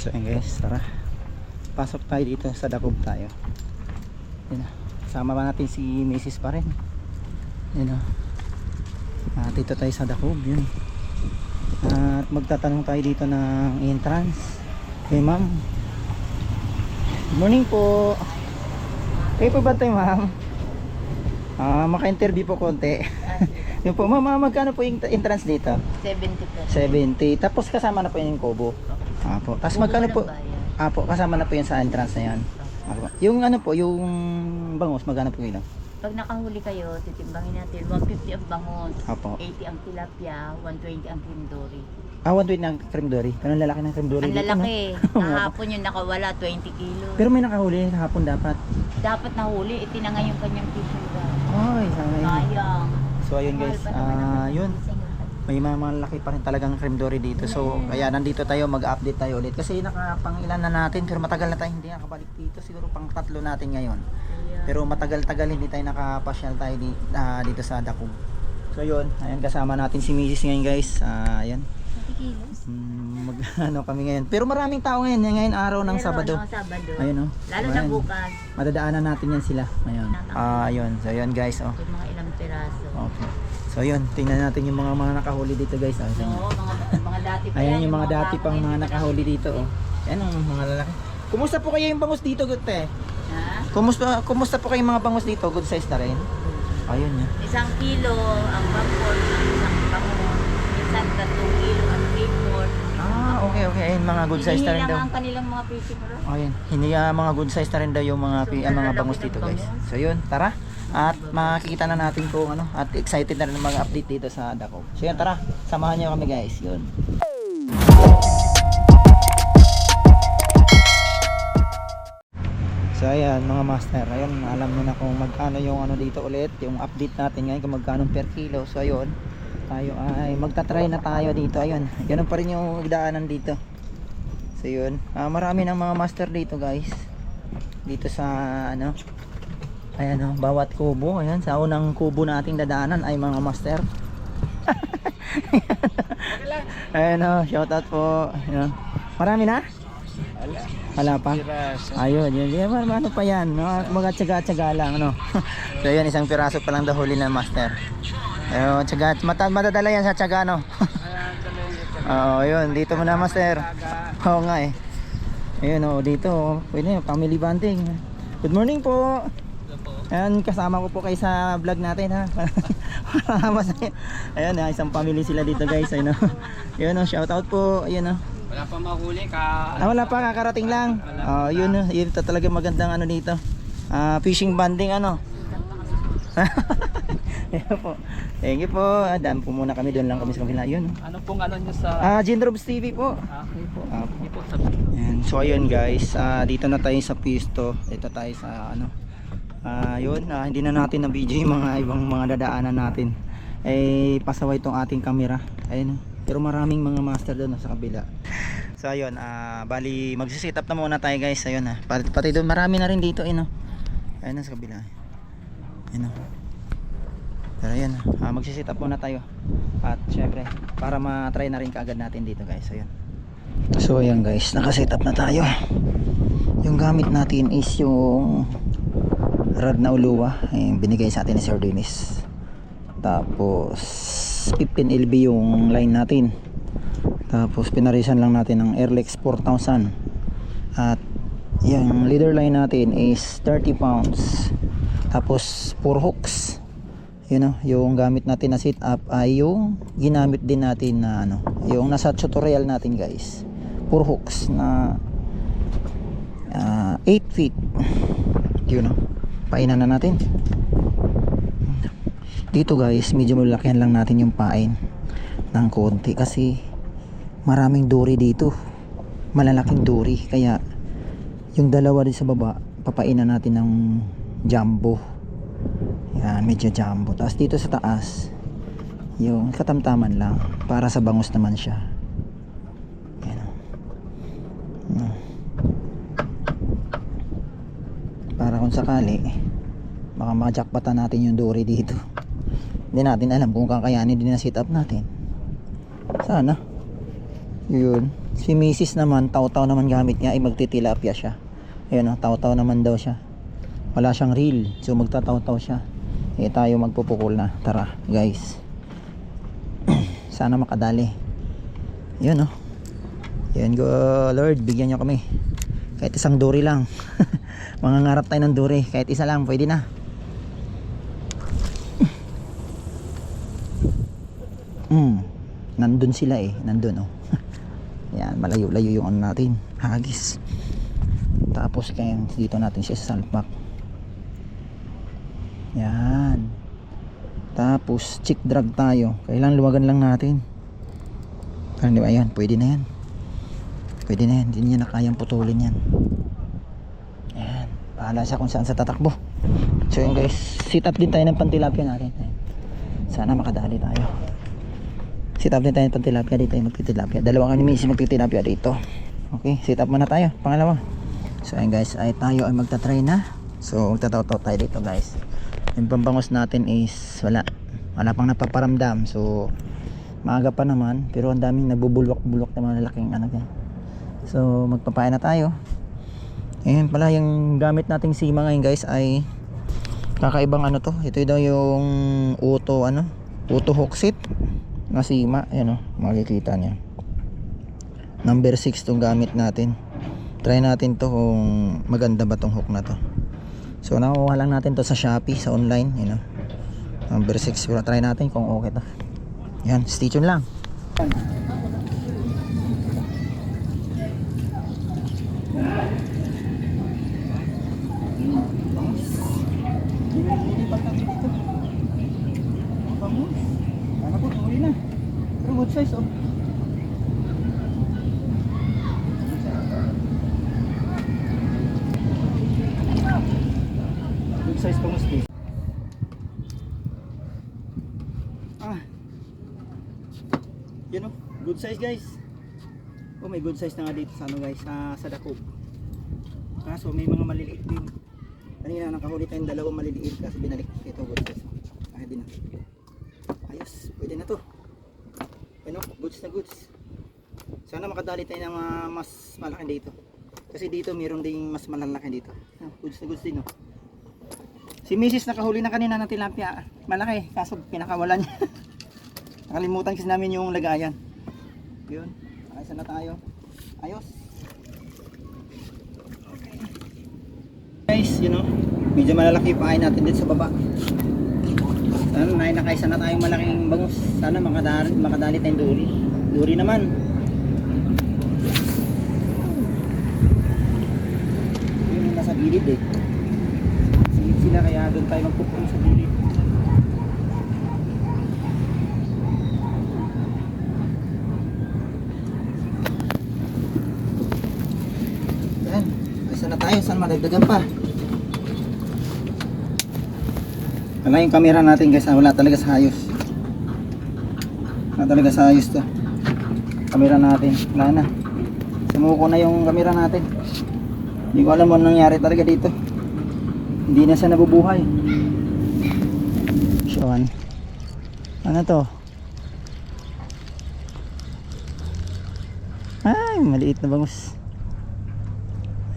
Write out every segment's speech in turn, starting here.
So yun guys, tara. Pasok tayo dito sa Dakob tayo. Yun. Sama pa natin si Mrs. pa rin. Yun na. At dito tayo sa Dakob, yun. At magtatanong tayo dito ng entrance. Okay ma'am. Good morning po. Kayo po ba tayo ma'am? Ah, maka-interview po konti. Yun po, ma'am, ah, magkano po yung entrance dito? 70 pesos. 70. Tapos kasama na po yung kubo. Apo. Tapos magkano po? Apo, kasama na po yun sa entrance na yan. Apo. Yung ano po, yung bangos, magkano po yun? Pag nakahuli kayo, titimbangin natin 150 ang bangon, Apo. 80 ang tilapia, 120 ang kindori. Ah, 120 ng cream dory. Pero ang lalaki ng cream dory Ang dito, lalaki, no? kahapon yung nakawala, 20 kilos. Pero may nakahuli hapon dapat. Dapat nahuli, itinangay yung kanyang fishing rod. Ay, sayang. Sayang. So ayun guys, ah ang yun. May mga malaki pa rin talagang cream dory dito. So kaya nandito tayo mag-update tayo ulit. Kasi nakapang ilan na natin pero matagal na tayo hindi nakabalik dito. Siguro pang tatlo natin ngayon. Pero matagal-tagal hindi tayo nakapasyal tayo di, ah, dito sa Dakog. So yun, ayan kasama natin si Mrs. ngayon guys. Ah, ayan. 20 kilos. Mm, mag ano kami ngayon. Pero maraming tao ngayon, ngayon araw ng Pero, Sabado. no, Sabado. Ayun oh. Lalo na Ayan. bukas, Madadaanan natin yan sila. Ayun. Ah, ayun. So yun guys, oh. yung mga ilang piraso. Okay. So yun, tingnan natin yung mga mga nakahuli dito guys. Ah, tingnan. No, mga, mga dati pa Ayan yan, yung mga dati pang mga nakahuli dito oh. Ayan ang mga lalaki. Kumusta po kayo yung bangus dito, Gute? Ha? Kumusta kumusta po kayo yung mga bangus dito? Good size na rin. Ayun yun. Isang kilo ang bangkot ng isang bangon. Minsan tatlong kilo ang report. Ah, okay, okay. Ayun, mga good size na rin daw. ang kanilang mga rod. Ayun, hindi ah, mga good size na rin daw yung mga pi- ah, mga bangus dito, guys. So yun, tara. At makikita na natin kung ano, at excited na rin mga update dito sa Dako. So yun, tara. Samahan niyo kami, guys. Yun. So ayan mga master, ayun alam niyo na kung magkano yung ano dito ulit, yung update natin ngayon kung magkano per kilo. So ayun, tayo ay magta-try na tayo dito. Ayun, ganun pa rin yung daanan dito. So yun, ah, marami ng mga master dito guys. Dito sa ano, ayan oh, bawat kubo, ayan sa unang kubo nating dadaanan ay mga master. ayan oh, shout out po. Ayan. Marami na? Wala pa? Ayun, yun. yun ano pa yan? Mga, tsaga-tsaga lang, ano? so yun, isang piraso pa lang daw huli ng master. Ayun, tsaga, mata, matadala yan sa tsaga, no? Oo, yun. Dito mo na, master. Oo nga eh. Ayun, oh, dito. Pwede, family bonding. Good morning po. Ayan, kasama ko po kayo sa vlog natin, ha? Para masaya. Ayun, ah, isang family sila dito, guys. Ayun, oh. Ayun, oh, shout out po. Ayun, oh. Wala pa mahuli ka. Ah, wala pa, kakarating lang. Oh, yun, oh, yun talaga magandang ano dito. Ah, fishing banding ano. Ayan po. Thank you po. Ah, daan po muna kami doon lang kami sa kabila. Yun. Ano pong ano nyo sa... Ah, Jinrobs TV po. Okay po. Ah, po. So ayun guys, ah, dito na tayo sa pisto. Dito tayo sa ano. Ah, yun, ah, hindi na natin na video yung mga ibang mga dadaanan natin. Eh pasaway tong ating camera. Ayun. oh. Pero maraming mga master doon sa kabila. So ayun, ah bali magsi-set up na muna tayo guys. Ayun ah. Pati, pati doon marami na rin dito, ayun oh. Ayun sa kabila. Ayun oh. Pero ayun, ah, magsi-set up muna tayo. At syempre, para ma-try na rin kaagad natin dito guys. Ayun. So ayan guys, naka-set up na tayo. Yung gamit natin is yung rod na uluwa, yung binigay sa atin ni Sir Dennis. Tapos 15 LB yung line natin. Tapos pinarisan lang natin ng Airlex 4000. At yung leader line natin is 30 pounds. Tapos 4 hooks. Yun know, yung gamit natin na sit up ay yung ginamit din natin na ano, yung nasa tutorial natin guys. 4 hooks na ah, 8 feet. Yun know, painan na natin. Dito guys, medyo malakihan lang natin yung pain ng konti kasi maraming duri dito. Malalaking duri kaya yung dalawa din sa baba, papainan natin ng jumbo. Yan, medyo jumbo. Tapos dito sa taas, yung katamtaman lang para sa bangus naman siya. Yan. o. Ano. Para kung sakali, baka makajakpatan natin yung dory dito. Hindi natin alam kung kakayanin din na sit up natin. Sana. Yun. Si Mrs. naman, taw-taw naman gamit niya, ay magtitilapia siya. Ayun o, taw-taw naman daw siya. Wala siyang reel, so magtataw-taw siya. Eh tayo magpupukol na. Tara, guys. Sana makadali. Yun o. Yan go, Lord, bigyan niyo kami. Kahit isang duri lang. Mangangarap tayo ng duri. Kahit isa lang, pwede na. Hmm. Nandun sila eh. Nandun oh. Yan, malayo-layo yung ano natin. Hagis. Tapos kaya dito natin siya sa salpak. Yan. Tapos chick drag tayo. Kailangan luwagan lang natin. Parang di ba yan? Pwede na yan. Pwede na yan. Hindi niya na kayang putulin yan. Bahala siya kung saan sa tatakbo. So yun guys. Sit up din tayo ng pantilapia natin. Sana makadali tayo. Sit up din tayo ng pantilapia dito tayo magtitilapia. Dalawa kami misis magtitilapia dito. Okay, sit up muna tayo. Pangalawa. So ayun guys, ay tayo ay magta-try na. So magtataw-taw tayo dito guys. Yung pambangos natin is wala. Wala pang napaparamdam. So maaga pa naman pero ang daming nagbubulwak-bulwak na mga laking ano yan. So magpapain na tayo. Ayun pala yung gamit nating sima ngayon guys ay kakaibang ano to. Ito daw yung auto ano, auto hook set na sima. Ayan o, makikita niya. Number 6 tong gamit natin. Try natin to kung maganda ba tong hook na to. So nakuha lang natin to sa Shopee, sa online, you know. Number 6, pero try natin kung okay to. Yan, stay tuned lang. Ano po, tuloy na. Pero good size oh. Good size pa musti. Ah. Yan oh, good size guys. Oh, may good size na nga dito sa ano guys, sa sa Dakog. Kaso may mga maliliit din. Kanina nakahuli tayong dalawang maliliit kasi binalik ito good size. Ay, din na. Ayos, pwede na to. Goods na goods. Sana makadali tayo ng mga mas malaki dito. Kasi dito mayroon ding mas malalaki dito. Ah, goods na goods din no. Si Mrs. nakahuli na kanina ng tilapia. Malaki, kaso pinakawalan niya. Nakalimutan kasi namin yung lagayan. Yun, ayos na tayo. Ayos. Okay. Guys, you know, medyo malalaki pa natin dito sa baba. Sana may nakaisa na tayong malaking bangus. Sana makadali, makadali tayong duri. Duri naman. Yun yung nasa gilid eh. Silid sila kaya doon tayo magpupulong sa gilid. Yan. Isa na tayo. Saan madagdagan pa? Wala yung camera natin guys, ah, wala talaga sa ayos. Wala talaga sa ayos to. Camera natin, wala na. Sumuko na yung camera natin. Hindi ko alam ano nangyari talaga dito. Hindi na siya nabubuhay. Sean. Ano to? Ay, maliit na bangus.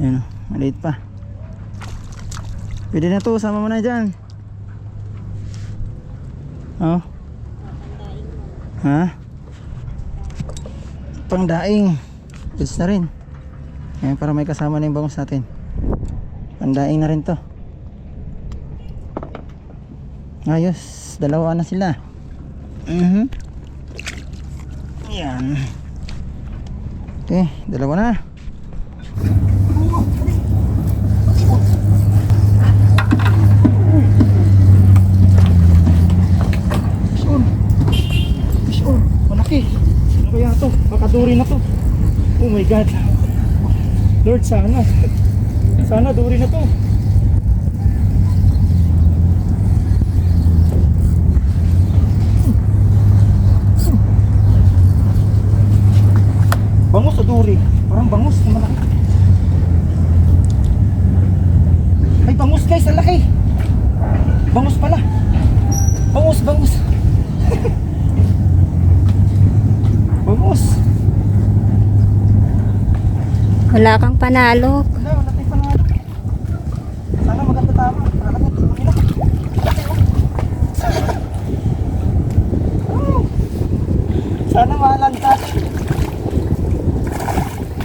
Ayun, oh, maliit pa. Pwede na to, sama mo na dyan. Oh. Ha? Pangdaing. Goods na rin. Ayan, para may kasama na yung bangus natin. Pangdaing na rin to. Ayos. Dalawa na sila. Mhm. Yan. Okay, dalawa na. Sure. Sure. Malaki. Ano kaya to? Makaduri na to. Oh my God. Lord, sana. Sana duri na to. Bangus o duri? Parang bangus na malaki. Ay, bangus guys, ang laki. Bangus pala. Bangus, bangus. bangus. Wala kang panalo. Wala, wala tayong panalo. Sana maganda tama. Sana malanta.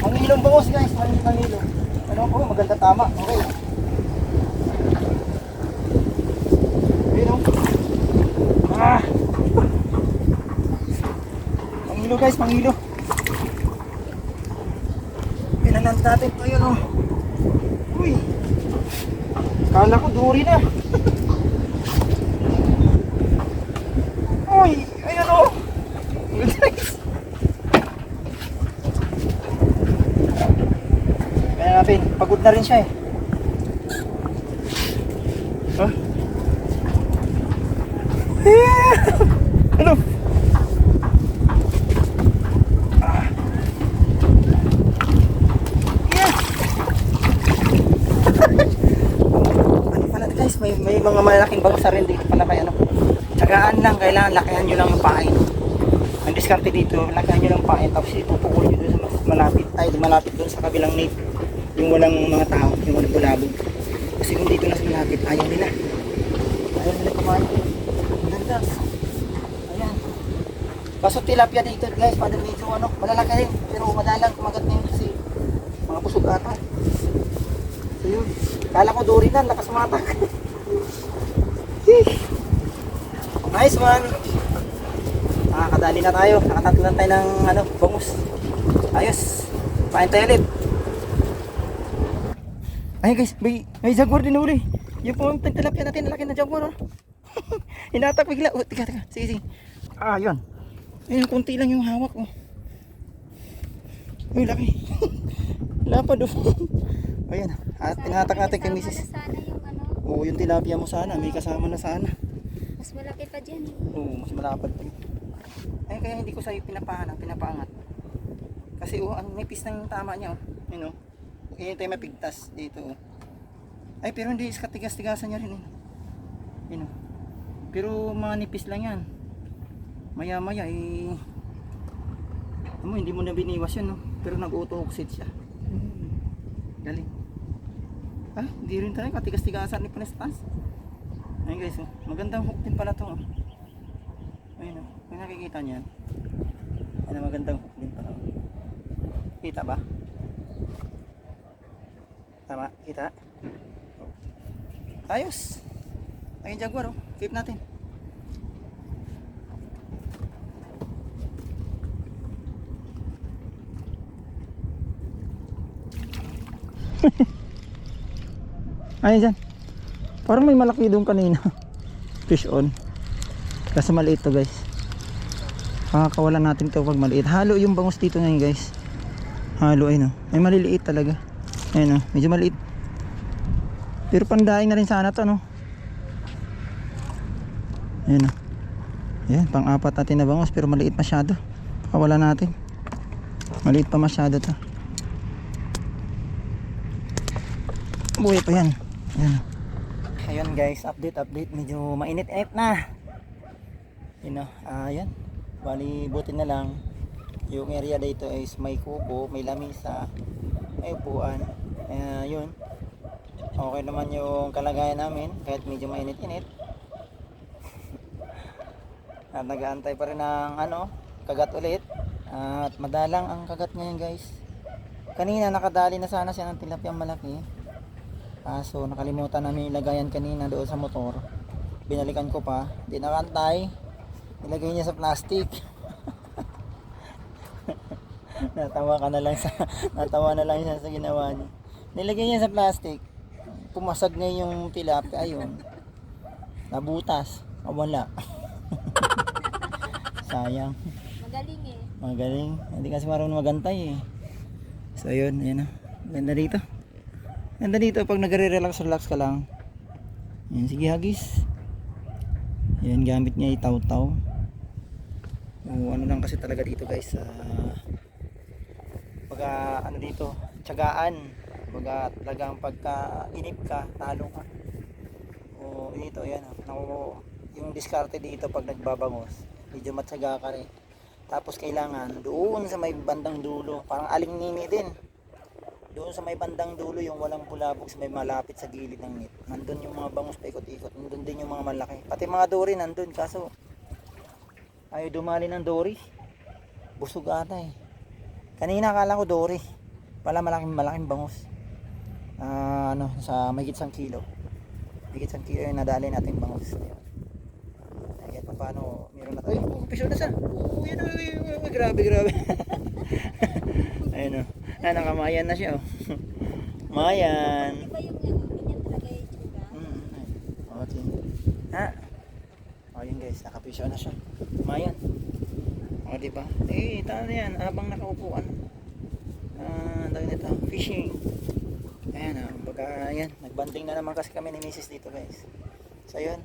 Ang ilong bangos guys, ang ilong. Ano po, maganda tama. Okay. Ah! Pangilo guys, pangilo. Pinalant natin ito yun oh. Uy. Kala ko duri na. Uy, ayan oh. Kaya natin, pagod na rin siya eh. Huh? ano? Yes! ano pala guys, may, may mga malaking bangsa rin dito pala kaya ano. Tsagaan lang, kailangan lakihan nyo lang yung pain. Ang diskarte dito, lakihan nyo lang pain, tapos ipupukul nyo doon sa mas malapit, ay malapit doon sa kabilang nape. Yung walang mga tao, yung walang bulabog. Kasi kung dito na sa malapit, ayaw nila. Ayaw nila kumain. Ganda. Ayan. Kaso tilapia dito guys, pada medyo ano, malalaki rin. Pero madalang kumagat na yun kasi mga pusog ata. So yun. Kala ko dory na, lakas matak. nice one. Nakakadali na tayo. Nakatatlo na tayo ng ano, bangus. Ayos. Pain tayo ulit. Ay guys, may, may jaguar din uli. Yung pong tilapia natin, laki na jaguar. Oh. Hinatak bigla. Oh, tika, tika. Sige, sige. Ah, yun. Ayun, konti lang yung hawak. Oh. Uy, laki. Lapad oh. Ayan, at tinatak natin kay misis. Yung ano, Oo, yung tilapia mo sana, may kasama na sana. Mas malaki pa dyan. eh. Oo, mas malapad pa yun. Ay, kaya hindi ko sa'yo pinapahanap, pinapaangat. Kasi oh, ang nipis ng tama niya oh. Yun oh. Kaya tayo mapigtas dito oh. Ay, pero hindi, katigas-tigasan niya rin eh. Yun oh. Pero mga nipis lang yan. Maya-maya eh. Ano, hindi mo na biniwas yun no. Pero nag-auto-oxid siya. Galing. Ah, hindi rin tayo katigas-tigasan ni Panestas. Ayun guys, oh. magandang hook din pala to. Oh. Ayun oh, may nakikita niyan. Ano magandang hook din pala. oh. Kita ba? Tama, kita. Ayos. Ayun jaguar oh. Keep natin. Ayun dyan. Parang may malaki doon kanina. Fish on. Kasi maliit to guys. Pakakawalan natin to pag maliit. Halo yung bangus dito ngayon guys. Halo ayun oh. May maliliit talaga. Ayun oh. Medyo maliit. Pero pandaing na rin sana to no. Ayun oh. Yan, pang-apat natin na bangus pero maliit masyado. Pakawala natin. Maliit pa masyado to. Buhay pa yan. Ayan. Ayun guys, update, update. Medyo mainit-init na. Yun o, ah, yan. Bali, buti na lang. Yung area dito is may kubo, may lamisa, may upuan. Uh, yun. Okay naman yung kalagayan namin, kahit medyo mainit-init. At nag-aantay pa rin ng ano, kagat ulit. At madalang ang kagat ngayon guys. Kanina nakadali na sana siya ng tilapiyang malaki. Kaso nakalimutan namin ilagayan kanina doon sa motor. Binalikan ko pa, di nakantay. Nilagay niya sa plastic. natawa ka na lang sa natawa na lang siya sa ginawa niya. Nilagay niya sa plastic. Pumasag na yung tilapia ayun. Nabutas. Wala. Sayang. Magaling eh. Magaling. Hindi kasi marunong magantay eh. So yun, ayun na. Ganda dito. Ganda dito pag nagre-relax relax ka lang. Yan, sige hagis. Yan, gamit niya itaw-taw. O, ano lang kasi talaga dito guys. Uh, pagka ano dito, tiyagaan. Pagka talagang pagka inip ka, talo ka. O dito, yan. Naku, yung diskarte dito pag nagbabangos, medyo matyaga ka rin. Tapos kailangan doon sa may bandang dulo, parang aling nini din. Doon sa may bandang dulo yung walang bulabog sa may malapit sa gilid ng net. Nandun yung mga bangus paikot-ikot. Nandun din yung mga malaki. Pati mga dory nandun. Kaso ayaw dumali ng dory. Busog ata eh. Kanina akala ko dory. Pala malaking malaking bangus. Ah, ano, sa may isang kilo. May isang kilo yung nadali natin bangus. Ayun. Ay, kahit pa paano, meron na tayo. Oh, piso na yun, oh, yun, oh, oh, grabe, grabe. Ah, nakamayan na siya oh. Mayan. Yung ano, ganyan talaga yung tsura? Mm, ay. Okay. Ha? O yun guys, nakapisyo na siya. Mayan. O diba? Eh, tama na yan. Habang nakaupuan. Ah, uh, nito. Fishing. Ayan ah. Baga, ayan. Nagbanding na naman kasi kami ni Mrs. dito guys. So yun.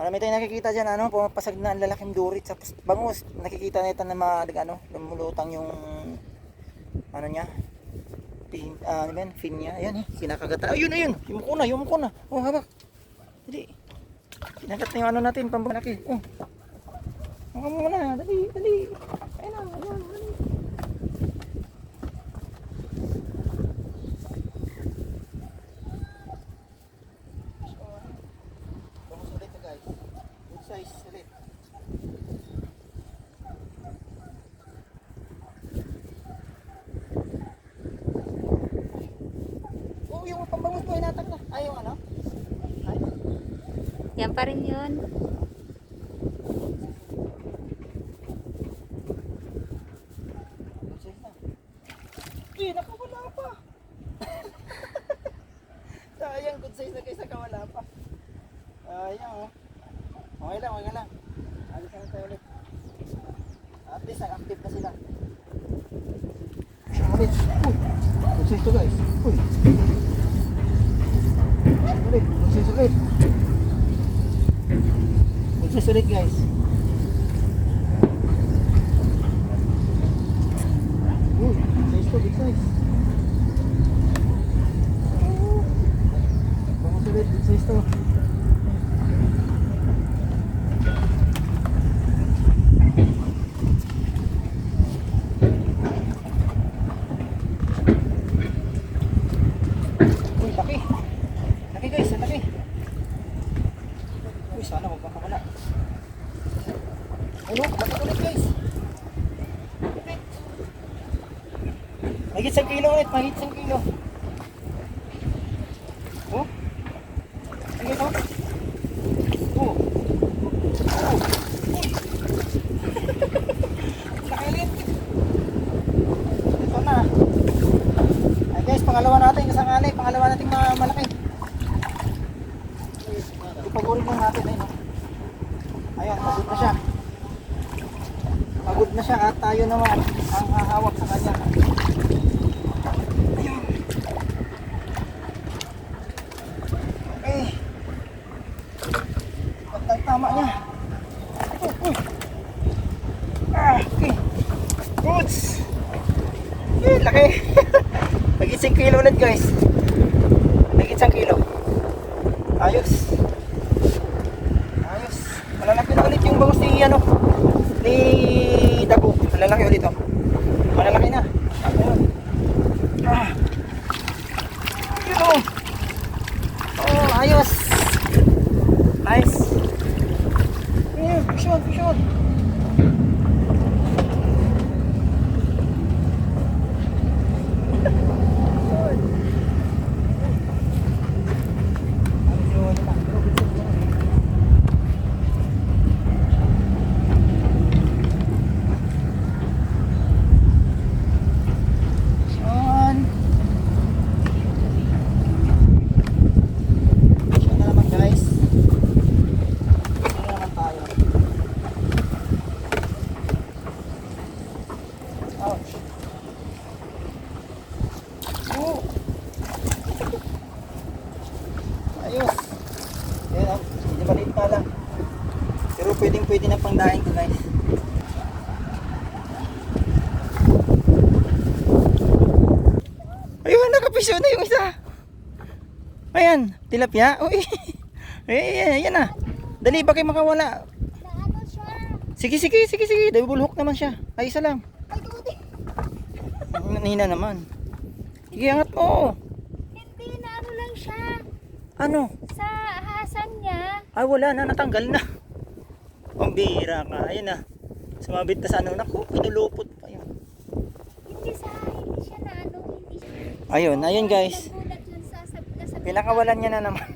Marami tayong nakikita dyan, ano, pumapasag na ang lalaking durit sa bangus. Nakikita nito na mga, ano, lumulutang yung, ano niya, pin, ah, ano ba yan, fin niya, ayan eh, kinakagata. Ayun, ayun, yumuko na, yumuko na. Oh, habak. Dali. Kinagat na yung ano natin, pambalaki. Oh. Mukha mo na, dali, dali. Ayun na, ayun, dali. Bangus ulit na guys. Good size ulit. Oh, yung pambangus mo inatag na. Ay, yung ano? Ay, Yan pa rin yun. 15 kilos, el guys. Tilapia. Uy. Eh, ayan na. Dali, baka makawala. Sige, sige, sige, sige. Double hook naman siya. Ay, isa lang. Ay, tuti. Nina naman. Sige, angat mo. Hindi, na ano lang siya. Ano? Sa hasan niya. Ay, wala na. Natanggal na. Ang bira ka. Ayun na. Sumabit na sa ano. Naku, pinulupot pa yun. Hindi sa, hindi siya na ano, hindi siya. Ayun, ayun guys. Nagulat yun sa, sa, sa Pinakawalan niya na naman.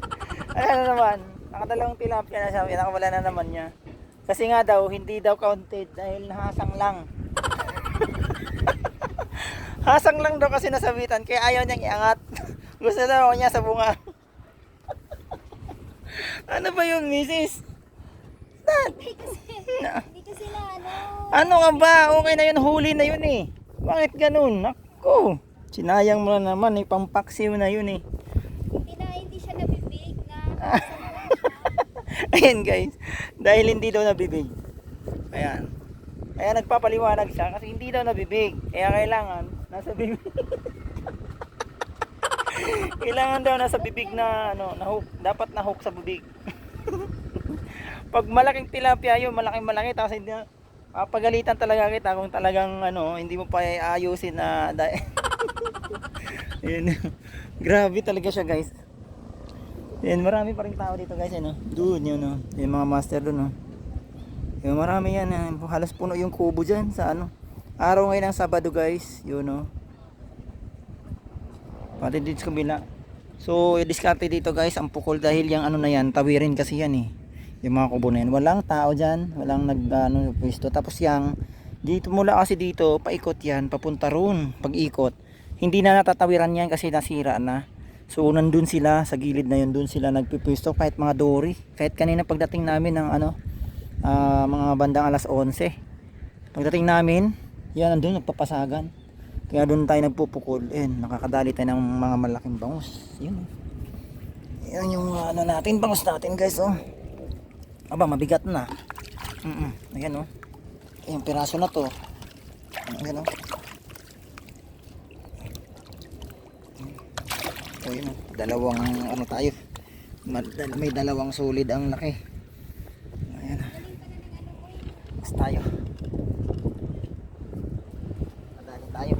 Ayan na naman. Nakadalawang tilapia na siya. Pinakawalan na naman niya. Kasi nga daw, hindi daw counted dahil nahasang lang. Hasang lang daw kasi nasabitan kaya ayaw niyang iangat. Gusto daw niya sa bunga. ano ba yun, misis? Dad, Hindi kasi, hindi kasi na ano. ano nga ba? Okay na yun, huli na yun eh. Bakit ganun? Ako, sinayang mo na naman, eh, pampaksiw na yun eh. Hindi na, hindi siya nabibig na. Ayan guys, dahil hindi daw nabibig. Ayan. Kaya nagpapaliwanag siya kasi hindi daw nabibig. Kaya kailangan nasa bibig. kailangan daw nasa bibig na ano, na hook. Dapat na hook sa bibig. Pag malaking tilapia yun, malaking malaki tapos hindi na papagalitan talaga kita kung talagang ano, hindi mo pa ayusin na dahil. Grabe talaga siya guys. Yan, marami pa rin tao dito guys, ano. Doon yun, no. Yung mga master doon, no. Yung marami yan, eh. halos puno yung kubo dyan sa ano. Araw ngayon ng Sabado guys, yun, no. Pati dito sa kabila. So, yung diskarte dito guys, ang pukol dahil yung ano na yan, tawirin kasi yan eh. Yung mga kubo na yan. Walang tao dyan, walang nag, ano, pwesto. Tapos yang, dito mula kasi dito, paikot yan, papunta roon, pag ikot. Hindi na natatawiran yan kasi nasira na. So nandun sila sa gilid na yun, dun sila nagpipwesto kahit mga dory. Kahit kanina pagdating namin ng ano, ah, mga bandang alas 11. Pagdating namin, yan nandun nagpapasagan. Kaya doon tayo nagpupukol. Eh, nakakadali tayo ng mga malaking bangus. Yun. Yan yung ano natin, bangus natin guys oh. Aba, mabigat na. Mm -mm. Ayan oh. Yung piraso na to. Ayan oh. So yun, dalawang ano tayo. May dalawang solid ang laki. Ayan. Mas tayo. Madali tayo.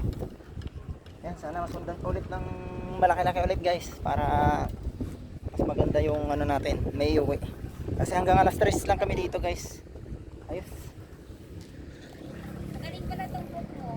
Yan, sana masundan ulit ng malaki-laki ulit guys para mas maganda yung ano natin, may uwi. Kasi hanggang alas 3 lang kami dito guys. Ayos. Magaling pala tong book mo.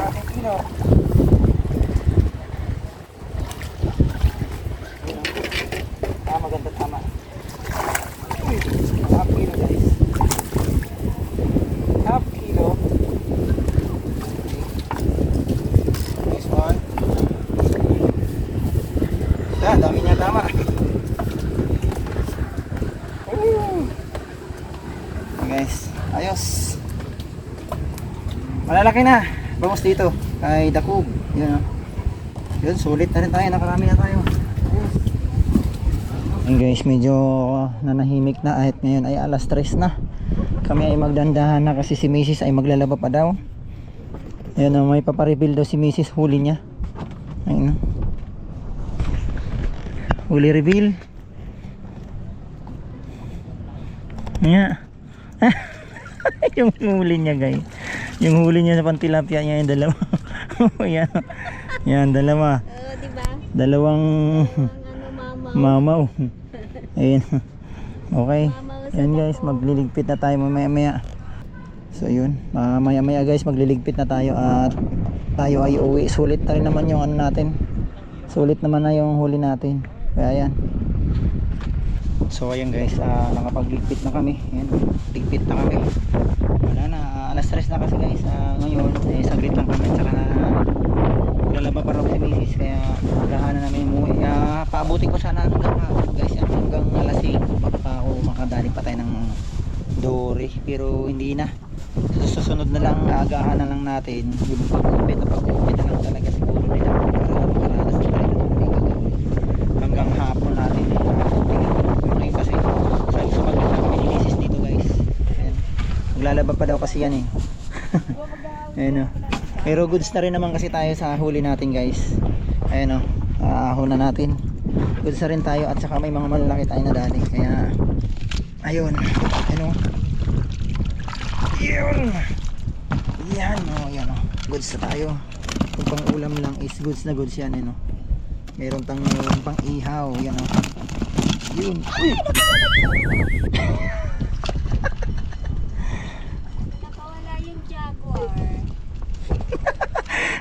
Ating kilo. Ah, maganda tama. Half kilo guys. Half kilo. Nice one. Ah, dami niya tama. Woo! Guys, ayos. Malalaki na. Bangus dito. Kay Dakub. Yun. Yun, sulit na rin tayo. Nakarami na tayo. Ayun guys, medyo nanahimik na kahit ngayon ay alas 3 na. Kami ay magdandahan na kasi si Mrs. ay maglalaba pa daw. Ayun oh, may papareveal daw si Mrs. huli niya. Ayun oh. Huli reveal. Yeah. yung huli niya guys. Yung huli niya sa pantilapia niya yung dalawa. yan. Yan, dalawa. Oo, di ba? Dalawang Ang ano, mama. mamaw. Ayun. Okay. Yan guys, magliligpit na tayo mamaya maya. So yun, mamaya maya guys, magliligpit na tayo at tayo ay uwi. Sulit rin naman yung ano natin. Sulit naman na yung huli natin. Kaya yan. So ayan guys, ah, nakapagligpit na kami. Ayan, ligpit na kami. Wala na, ah, alas stress na kasi guys. Ah, ngayon, eh, saglit lang kami. Tsaka na lalaba pa raw si misis. Kaya magahan na namin umuwi. Ah, paabutin ko sana hanggang hapon guys. Yan, hanggang alas 5. Baka ako makadali pa tayo ng Dory. pero hindi na susunod na lang agahan na lang natin yung pag-upit na pag-upit na lang talaga siguro nila para makaranas na tayo ng mga gagawin. hanggang hapon natin ngayon kasi sabi sumagot na kami ni Mrs. dito guys Ayan. Maglalaba pa daw kasi yan eh Ayan o. Pero goods na rin naman kasi tayo sa huli natin guys. Ayan o. Aahon na natin. Goods na rin tayo at saka may mga malalaki tayo na dali. Kaya ayun. Ayan o. Yun. Yan o. Yan o. Goods na tayo. Kung pang ulam lang is goods na goods yan. Ayan o. Meron tang pang ihaw. Yan o. Yun. Uy! Nakawala yung Jaguar.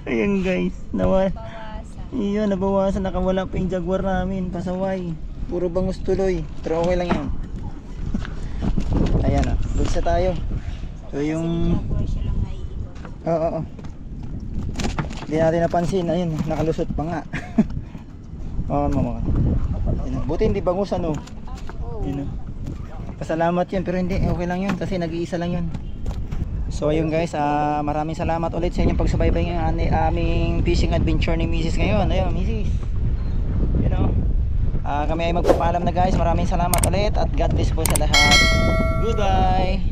Ayan guys. Nawal. Bawasan. Iyon, nabawasan. Nakawala pa yung jaguar namin. Pasaway. Puro bangus tuloy. Pero okay lang yan. Ayan o. Goods na tayo. So yung... Naiiwan. Oo, oo. Hindi natin napansin. Ayun, nakalusot pa nga. Makan mo, makan. O. Buti hindi bangus ano. Oo. Yun o. Pasalamat yun. Pero hindi, okay lang yun. Kasi nag-iisa lang yun. So ayun guys, ah, maraming salamat ulit sa inyong pagsubaybay ng aming fishing adventure ni Mrs. ngayon. Ayun, Mrs. You know, ah, kami ay magpapaalam na guys. Maraming salamat ulit at God bless po sa lahat. Goodbye!